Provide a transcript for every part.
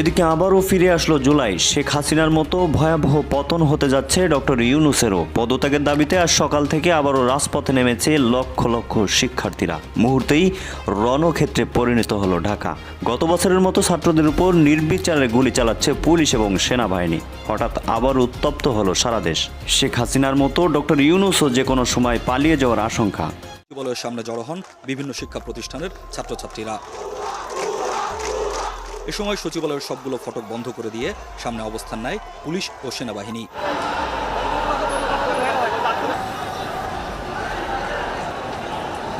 এদিকে আবারও ফিরে আসলো জুলাই। শেখ হাসিনার মতো ভয়াবহ পতন হতে যাচ্ছে ডক্টর ইউনুসেরও। পদত্যাগের দাবিতে আজ সকাল থেকে আবারও রাজপথে নেমেছে লক্ষ লক্ষ শিক্ষার্থীরা। মুহূর্তেই রণক্ষেত্রে পরিণত হলো ঢাকা। গত বছরের মতো ছাত্রদের উপর নির্বিচারে গুলি চালাচ্ছে পুলিশ এবং সেনাবাহিনী। হঠাৎ আবার উত্তপ্ত হলো সারা দেশ। শেখ হাসিনার মতো ডক্টর ইউনুসও যে কোনো সময় পালিয়ে যাওয়ার আশঙ্কা। সামনে জড়ো হন বিভিন্ন শিক্ষা প্রতিষ্ঠানের ছাত্রছাত্রীরা? এ সময় সচিবালয়ের সবগুলো ফটক বন্ধ করে দিয়ে সামনে অবস্থান নেয় পুলিশ ও সেনাবাহিনী।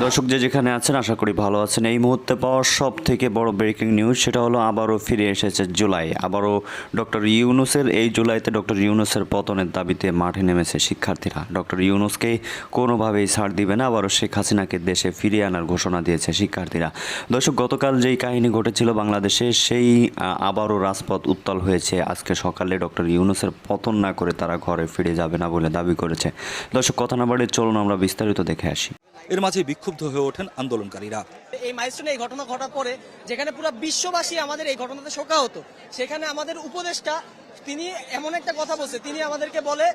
দর্শক যে যেখানে আছেন, আশা করি ভালো আছেন। এই মুহূর্তে পাওয়া সব থেকে বড় ব্রেকিং নিউজ সেটা হলো আবারও ফিরে এসেছে জুলাই। আবারও ডক্টর ইউনুসের, এই জুলাইতে ডক্টর ইউনুসের পতনের দাবিতে মাঠে নেমেছে শিক্ষার্থীরা। ডক্টর ইউনুসকে কোনোভাবেই ছাড় দিবে না, আবারও শেখ হাসিনাকে দেশে ফিরিয়ে আনার ঘোষণা দিয়েছে শিক্ষার্থীরা। দর্শক, গতকাল যেই কাহিনী ঘটেছিল বাংলাদেশে, সেই আবারও রাজপথ উত্তাল হয়েছে। আজকে সকালে ডক্টর ইউনুসের পতন না করে তারা ঘরে ফিরে যাবে না বলে দাবি করেছে। দর্শক, কথা না বাড়িয়ে চলুন, আমরা বিস্তারিত দেখে আসি। এর মাঝে বিক্ষুব্ধ হয়ে ওঠেন আন্দোলনকারীরা। এই মাইলস্টোনে এই ঘটনা ঘটার পরে যেখানে পুরো বিশ্ববাসী আমাদের এই ঘটনাতে শোকা হতো সেখানে আমাদের উপদেষ্টা তিনি এমন একটা কথা বলছে তিনি আমাদেরকে বলে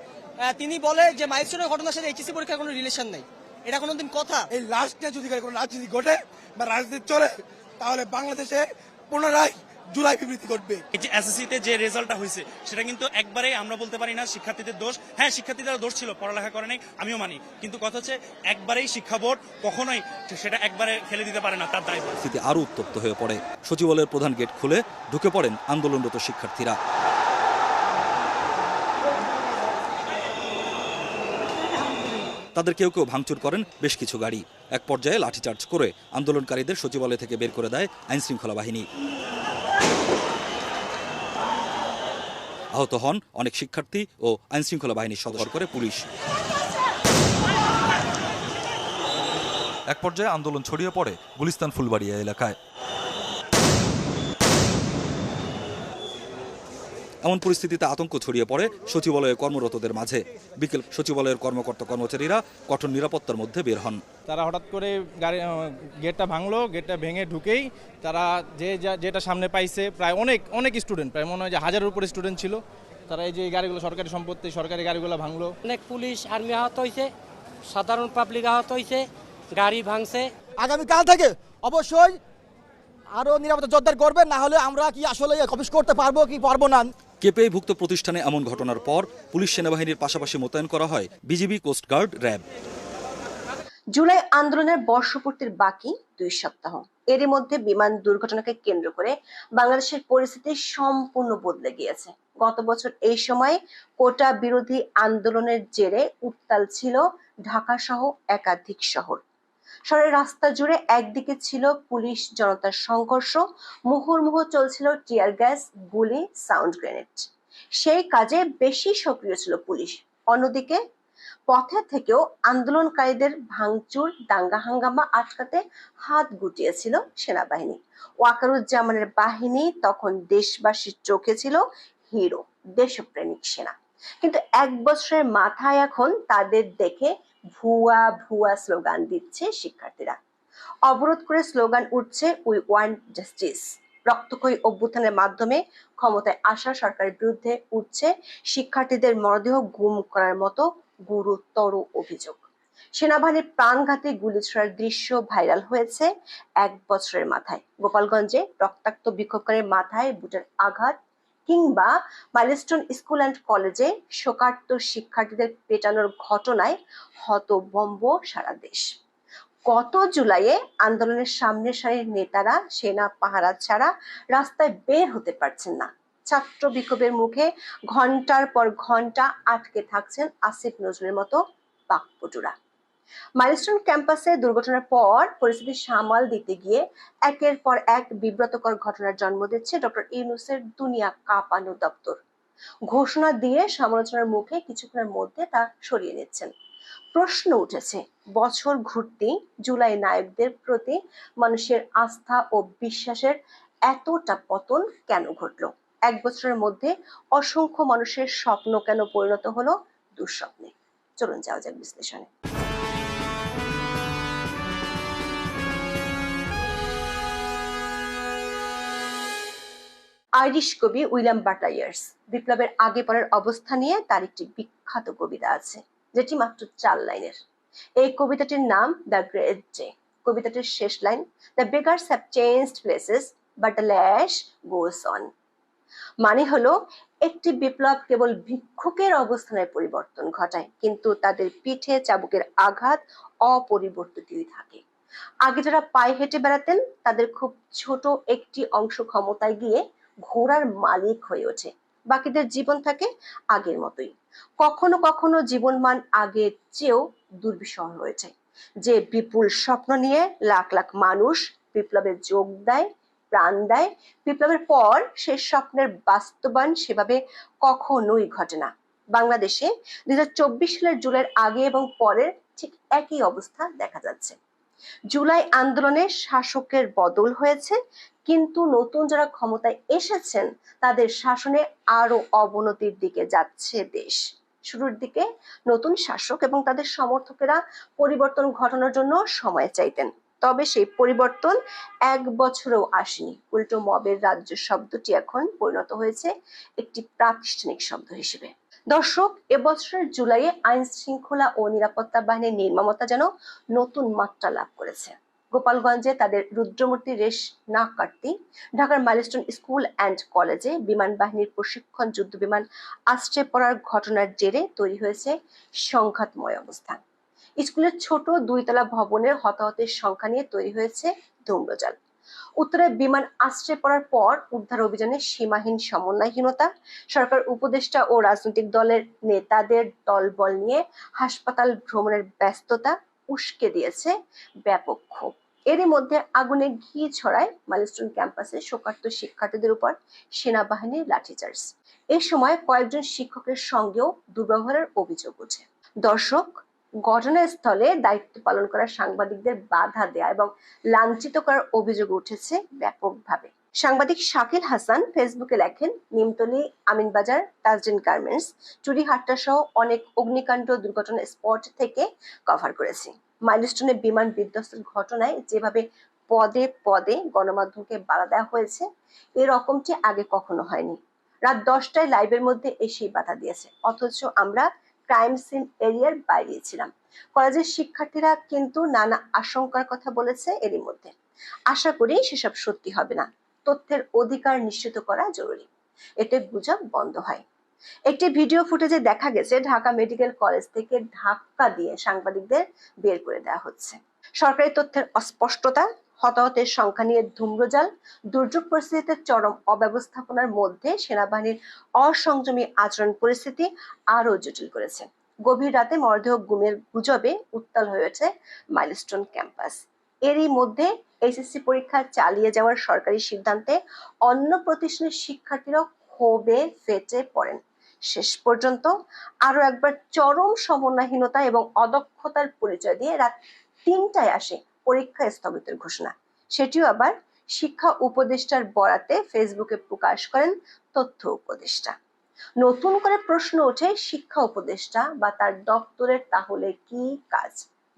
তিনি বলে যে মাইলস্টোনের ঘটনার সাথে এইচএসসি পরীক্ষার কোনো রিলেশন নেই। এটা কোনোদিন কথা? এই লাস্ট নিয়ে যদি কোনো রাজনীতি ঘটে বা রাজনীতি চলে তাহলে বাংলাদেশে পুনরায় জুলাই বিবৃতি ঘটবে। যে এসএসসিতে যে রেজাল্টটা হয়েছে সেটা কিন্তু একবারে আমরা বলতে পারি না শিক্ষার্থীদের দোষ। হ্যাঁ শিক্ষার্থীদের দোষ ছিল পড়ালেখা করে নাই আমিও মানি। কিন্তু কথা হচ্ছে একবারেই শিক্ষা বোর্ড কখনোই সেটা একবারে ফেলে দিতে পারে না তার দায় পরিস্থিতি আরও উত্তপ্ত হয়ে পড়ে। সচিবালয়ের প্রধান গেট খুলে ঢুকে পড়েন আন্দোলনরত শিক্ষার্থীরা। তাদের কেউ কেউ ভাঙচুর করেন বেশ কিছু গাড়ি। এক পর্যায়ে লাঠিচার্জ করে আন্দোলনকারীদের সচিবালয় থেকে বের করে দেয় আইন শৃঙ্খলা বাহিনী। আহত হন অনেক শিক্ষার্থী ও আইন শৃঙ্খলা বাহিনীর সদর করে পুলিশ। এক পর্যায়ে আন্দোলন ছড়িয়ে পড়ে গুলিস্তান ফুলবাড়িয়া এলাকায়। এমন পরিস্থিতিতে আতঙ্ক ছড়িয়ে পড়ে সচিবালয়ে কর্মরতদের মাঝে। বিকেল সচিবালয়ের কর্মকর্তা কর্মচারীরা কঠোর নিরাপত্তার মধ্যে বের হন। তারা হঠাৎ করে গাড়ি গেটটা ভাঙলো গেটটা ভেঙে ঢুকেই তারা যে যা- যেটা সামনে পাইছে প্রায় অনেক অনেক স্টুডেন্ট প্রায় মনে হয় যে হাজারের উপরে স্টুডেন্ট ছিল। তারা এই যে গাড়িগুলো সরকারি সম্পত্তি সরকারি গাড়িগুলো ভাঙলো। অনেক পুলিশ আর্মি আহত হয়েছে সাধারণ পাবলিক আহত হয়েছে গাড়ি ভাঙছে। আগামীকাল থেকে অবশ্যই আরও নিরাপত্তা জোরদার করবে না হলে আমরা কি আসলে অফিস করতে পারব কি পারব না? কেপিআইভুক্ত প্রতিষ্ঠানে এমন ঘটনার পর পুলিশ সেনাবাহিনীর পাশাপাশি মোতায়েন করা হয় বিজিবি কোস্টগার্ড র্যাব। জুলাই আন্দোলনের বর্ষপূর্তির বাকি দুই সপ্তাহ। এরই মধ্যে বিমান দুর্ঘটনাকে কেন্দ্র করে বাংলাদেশের পরিস্থিতি সম্পূর্ণ বদলে গিয়েছে। গত বছর এই সময় কোটা বিরোধী আন্দোলনের জেরে উত্তাল ছিল ঢাকা সহ একাধিক শহর। শহরের রাস্তা জুড়ে একদিকে ছিল পুলিশ জনতার সংঘর্ষ, মুহুর্মুহু চলছিল টিয়ার গ্যাস, গুলি, সাউন্ড গ্রেনেড। সেই কাজে বেশি সক্রিয় ছিল পুলিশ। অন্যদিকে পথে থেকেও আন্দোলনকারীদের ভাঙচুর, দাঙ্গা হাঙ্গামা আটকাতে হাত গুটিয়েছিল সেনাবাহিনী। ওয়াকারুজ্জামানের বাহিনী তখন দেশবাসীর চোখে ছিল হিরো, দেশপ্রেমিক সেনা। কিন্তু এক বছরের মাথায় এখন তাদের দেখে ভুয়া ভুয়া স্লোগান দিচ্ছে শিক্ষার্থীরা। অবরোধ করে স্লোগান উঠছে উই ওয়ান্ট জাস্টিস। রক্তক্ষয়ী অভ্যুত্থানের মাধ্যমে ক্ষমতায় আসা সরকারের বিরুদ্ধে উঠছে শিক্ষার্থীদের মরদেহ গুম করার মতো গুরুতর অভিযোগ। সেনাবাহিনীর প্রাণঘাতে গুলি ছোড়ার দৃশ্য ভাইরাল হয়েছে এক বছরের মাথায়। গোপালগঞ্জে রক্তাক্ত বিক্ষোভকারীর মাথায় বুটের আঘাত কিংবা মাইলস্টোন স্কুল অ্যান্ড কলেজে শোকার্ত শিক্ষার্থীদের পেটানোর ঘটনায় হতবম্ব সারা দেশ। গত জুলাইয়ে আন্দোলনের সামনের সারির নেতারা সেনা পাহারা ছাড়া রাস্তায় বের হতে পারছেন না। ছাত্র বিক্ষোভের মুখে ঘণ্টার পর ঘণ্টা আটকে থাকছেন আসিফ নজরুলের মতো বাকপটুরা। মাইলস্টোন ক্যাম্পাসে দুর্ঘটনার পর পরিস্থিতি সামাল দিতে গিয়ে একের পর এক বিব্রতকর ঘটনার জন্ম দিচ্ছে ডক্টর ইউনুসের দুনিয়া কাঁপানো দপ্তর। ঘোষণা দিয়ে সমালোচনার মুখে কিছুক্ষণের মধ্যে তা সরিয়ে নিচ্ছেন। প্রশ্ন উঠেছে, বছর ঘুরতেই জুলাই নায়কদের প্রতি মানুষের আস্থা ও বিশ্বাসের এতটা পতন কেন ঘটলো? এক বছরের মধ্যে অসংখ্য মানুষের স্বপ্ন কেন পরিণত হলো দুঃস্বপ্নে? চলুন যাওয়া যাক বিশ্লেষণে। আইরিশ কবি উইলিয়াম বাটাইয়ার্স বিপ্লবের আগে পরের অবস্থা নিয়ে তার একটি বিখ্যাত কবিতা আছে, যেটি মাত্র চার লাইনের। এই কবিতাটির নাম দ্য গ্রেট ডে কবিতাটির শেষ line, the beggars have changed places, but the lash goes on. মানে হলো, একটি বিপ্লব কেবল ভিক্ষুকের অবস্থানের পরিবর্তন ঘটায়, কিন্তু তাদের পিঠে চাবুকের আঘাত অপরিবর্তিতই থাকে। আগে যারা পায়ে হেঁটে বেড়াতেন, তাদের খুব ছোট একটি অংশ ক্ষমতায় গিয়ে ঘোড়ার মালিক হয়ে ওঠে। বাকিদের জীবন থাকে আগের মতোই। কখনো কখনো জীবনমান আগের চেয়েও দুর্বিষহ হয়েছে যে বিপুল স্বপ্ন নিয়ে লাখ লাখ মানুষ বিপ্লবে যোগ দেয়, প্রাণ দেয়, বিপ্লবের পর সে স্বপ্নের বাস্তবায়ন সেভাবে কখনোই ঘটে না। বাংলাদেশে দুই হাজার চব্বিশ সালের জুলাইয়ের আগে এবং পরের ঠিক একই অবস্থা দেখা যাচ্ছে। জুলাই আন্দোলনে শাসকের বদল হয়েছে, কিন্তু নতুন যারা ক্ষমতায় এসেছেন, তাদের শাসনে আরও অবনতির দিকে যাচ্ছে দেশ। শুরুর দিকে নতুন শাসক এবং তাদের সমর্থকেরা পরিবর্তন ঘটানোর জন্য সময় চাইতেন, তবে সেই পরিবর্তন এক বছরেও আসেনি। উল্টো মবের রাজ্য শব্দটি এখন পরিণত হয়েছে একটি প্রাতিষ্ঠানিক শব্দ হিসেবে। দর্শক, এবছরের জুলাইয়ে আইন শৃঙ্খলা ও নিরাপত্তা বাহিনীর নির্মমতা যেন নতুন মাত্রা লাভ করেছে। গোপালগঞ্জে তাদের রুদ্রমূর্তি রেশ না কাটতেই ঢাকার মাইলস্টোন স্কুল অ্যান্ড কলেজে বিমান বাহিনীর প্রশিক্ষণ যুদ্ধ বিমান আশ্রয় পড়ার ঘটনার জেরে তৈরি হয়েছে সংঘাতময় অবস্থা স্কুলের ছোট দুইতলা ভবনের হতাহতের সংখ্যা নিয়ে তৈরি হয়েছে ধূম্রজাল। উত্তরে বিমান আশ্রয় পড়ার পর উদ্ধার অভিযানে সীমাহীন সমন্বয়হীনতা, সরকার উপদেষ্টা ও রাজনৈতিক দলের নেতাদের দলবল নিয়ে হাসপাতাল ভ্রমণের ব্যস্ততা উস্কে দিয়েছে ব্যাপক ক্ষোভ। এরই মধ্যে আগুনে ঘি ছড়ায় মাইলস্টোন ক্যাম্পাসে শোকার্ত শিক্ষার্থীদের উপর সেনাবাহিনীর লাঠিচার্জ। এই সময় কয়েকজন শিক্ষকের সঙ্গেও দুর্ব্যবহারের অভিযোগ ওঠে। দর্শক ঘটনাস্থলে দায়িত্ব পালন করা সাংবাদিকদের বাধা দেয়া এবং লাঞ্ছিত করার অভিযোগ উঠেছে ব্যাপকভাবে। সাংবাদিক শাকিল হাসান ফেসবুকে লেখেন, নিমতলী, আমিনবাজার তাজরিন গার্মেন্টস চুরিহাট্টা সহ অনেক অগ্নিকাণ্ড দুর্ঘটনা স্পট থেকে কভার করেছি। মাইলস্টোনে বিমান বিধ্বস্তের ঘটনায় যেভাবে পদে পদে গণমাধ্যমকে বাধা দেওয়া হয়েছে এরকমটি আগে কখনো হয়নি। রাত দশটায় লাইভের মধ্যে এসেই বাধা দিয়েছে। অথচ আমরা ক্রাইম সিন এরিয়ার বাইরে ছিলাম কলেজের শিক্ষার্থীরা কিন্তু নানা আশঙ্কার কথা বলেছে এরই মধ্যে। আশা করি সেসব সত্যি হবে না। তথ্যের অধিকার নিশ্চিত করা জরুরি। এতে গুজব বন্ধ হয়। একটি ভিডিও ফুটেজে দেখা গেছে, ঢাকা মেডিকেল কলেজ থেকে ধাক্কা দিয়ে সাংবাদিকদের বের করে দেওয়া হচ্ছে। সরকারি তথ্যের অস্পষ্টতা হতাহতের সংখ্যা নিয়ে ধূম্রজাল, দুর্যোগ পরিস্থিতিতে চরম অব্যবস্থাপনার মধ্যে সেনাবাহিনীর অসংযমী আচরণ পরিস্থিতি আরও জটিল করেছে। গভীর রাতে মরদেহ গুমের গুজবে উত্তাল হয়েছে মাইলস্টোন ক্যাম্পাস। এরই মধ্যে এইচএসসি পরীক্ষা চালিয়ে যাওয়ার সরকারি সিদ্ধান্তে অন্য প্রতিষ্ঠানের শিক্ষার্থীরাও ক্ষোভে ফেটে পড়েন। শেষ পর্যন্ত আরও একবার চরম সমন্বয়হীনতা এবং অদক্ষতার পরিচয় দিয়ে রাত তিনটায় আসে পরীক্ষা স্থগিতের ঘোষণা। সেটিও আবার শিক্ষা উপদেষ্টার বরাতে ফেসবুকে প্রকাশ করেন তথ্য উপদেষ্টা। নতুন করে প্রশ্ন ওঠে শিক্ষা উপদেষ্টা বা তার দপ্তরের তাহলে কি কাজ?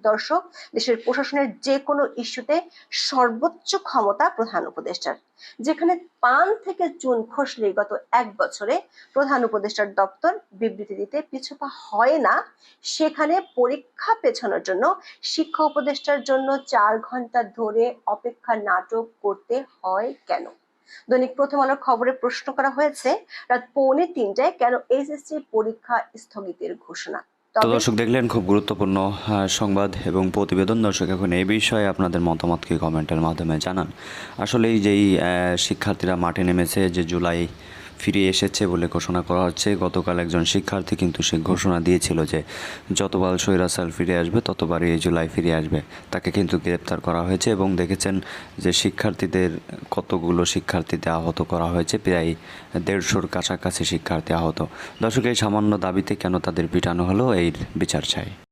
দর্শক, দেশের প্রশাসনের যে কোনো ইস্যুতে সর্বোচ্চ ক্ষমতা প্রধান উপদেষ্টার, যেখানে পান থেকে চুন খসলেই গত এক বছরে প্রধান উপদেষ্টার দপ্তর বিবৃতি দিতে পিছুপা হয় না, সেখানে পরীক্ষা পেছানোর জন্য, শিক্ষা উপদেষ্টার জন্য চার ঘণ্টা ধরে অপেক্ষা নাটক করতে হয় কেন? দৈনিক প্রথম আলোর খবরে প্রশ্ন করা হয়েছে, রাত পৌনে তিনটায় কেন এইচএসসি পরীক্ষা স্থগিতের ঘোষণা? তো দর্শক দেখলেন খুব গুরুত্বপূর্ণ সংবাদ এবং প্রতিবেদন। দর্শক এখন এই বিষয়ে আপনাদের মতামতকে কমেন্টের মাধ্যমে জানান। আসলে এই যেই আহ, শিক্ষার্থীরা মাঠে নেমেছে যে জুলাই ফিরে এসেছে বলে ঘোষণা করা হচ্ছে। গতকাল একজন শিক্ষার্থী কিন্তু সে ঘোষণা দিয়েছিল যে, যতবার সৈরাসাল ফিরে আসবে, ততবারই এই জুলাই ফিরে আসবে। তাকে কিন্তু গ্রেপ্তার করা হয়েছে এবং দেখেছেন যে, শিক্ষার্থীদের কতগুলো শিক্ষার্থীতে আহত করা হয়েছে, প্রায় দেড়শোর কাছাকাছি শিক্ষার্থী আহত। দর্শক, এই সামান্য দাবিতে কেন তাদের পিটানো হলো এই বিচার চাই।